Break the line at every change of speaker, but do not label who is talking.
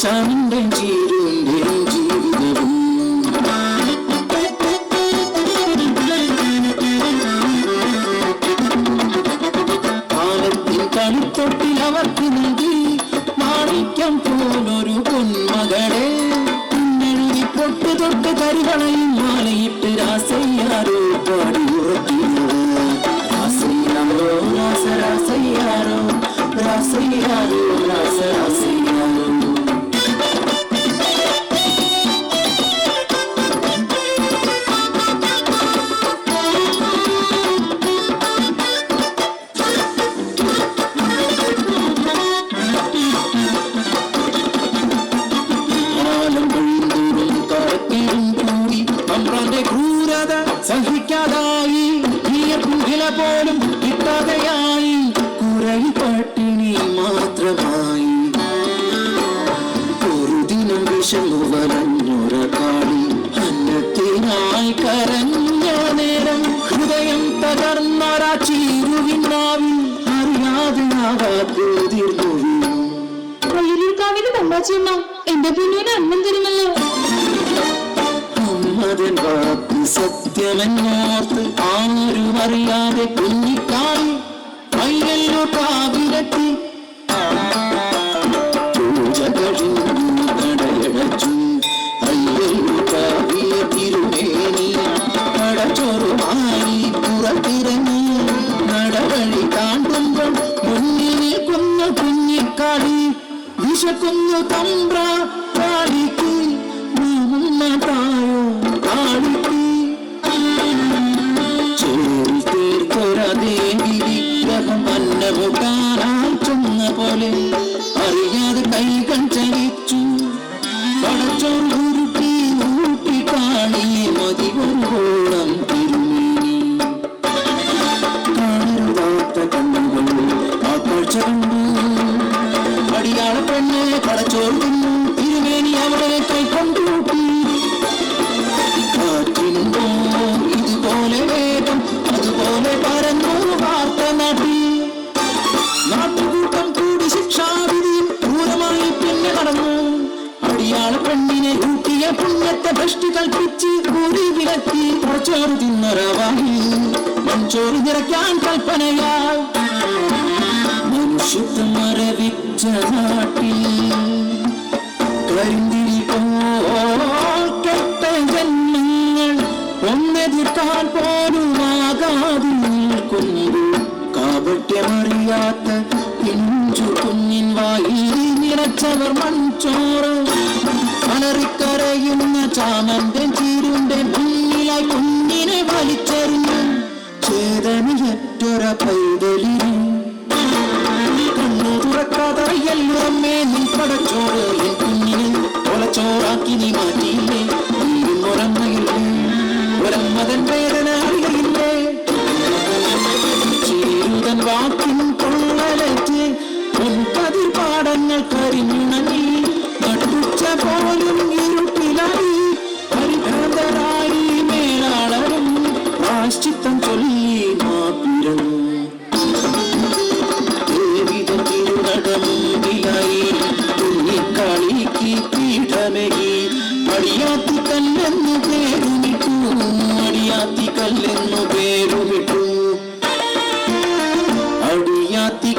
சாமிந்தன் சீரும் பெருஞ்சீவிதவும் பாவத்தின் கழுத்தொட்டில் அவர்க்கு நின்று மாணிக்கம் போலொரு பொன்மகளே பின்னெழுதி பொட்டு தொட்டு கருவளையும் மாலையிட்டு ராசையாரோ பாடி உறக்கினார் ராசையாரோ ராசையாரோ ராசையாரோ സഹിക്കാതായി. പുതില പോലും കിട്ടാതെയായി. കുറൈ പട്ടിണി മാത്രമായി. ഒരു ദിനം വിഷമു വരഞ്ഞൊര കാളി അന്നത്തിനായി കരഞ്ഞ നേരം ഹൃദയം തകർന്നൊരാ ചീരുവിനാവിൽ അറിയാതെ
വയലൂർക്കാവിലെ തമ്പാച്ചിയമ്മ എന്റെ പിന്നീട് അന്നം തരുമല്ലോ.
അമ്മതൻ വാക്ക് സത്യമെന്നോർത്ത് ആരും അറിയാതെ കുഞ്ഞിക്കായി കാവിലെത്തി പൂജ കഴിഞ്ഞു നടയടച്ചു അയ്യല്ലോ കാവിയ തിരുമേനി നാമുന്ന കൈകൾ ചലിച്ചു പുണ്യത്തെ ഭക്ഷി കൽപ്പിച്ച് കൂടി വിലക്കി കുറച്ചോറ് തിന്നൊരവാഹി മൺചോറ് നിറയ്ക്കാൻ കൽപ്പനയാ. മനുഷ്യത്വം മരവിച്ച നാട്ടിൽ കരിന്തിരി ജന്മങ്ങൾ ഒന്നെതിർക്കാൻ പോലും ആകാതെ നിൽക്കുന്നു. കാപട്യമറിയാത്ത പിഞ്ചു കുഞ്ഞിൻ വായിൽ നിറച്ചവർ മൺചോറ് അലറിക്കരയുന്ന ചാമന്റെ ചീരുന്റെ മുന്നിലായി കുഞ്ഞിനെ വലിച്ചെറിഞ്ഞു. ചേതനയറ്റൊര പൈതലി കണ്ണു തുറക്കാതറിയല്ലുറമ്മേ നീ പടച്ചോറ് കുഞ്ഞിനെ ഒലച്ചോറാക്കി നീ മാറ്റിയില്ലേ അടിയാത്തി പേരു അടിയാത്തി കല്ലെന്നു പേരുമിട്ടു അടിയാത്തി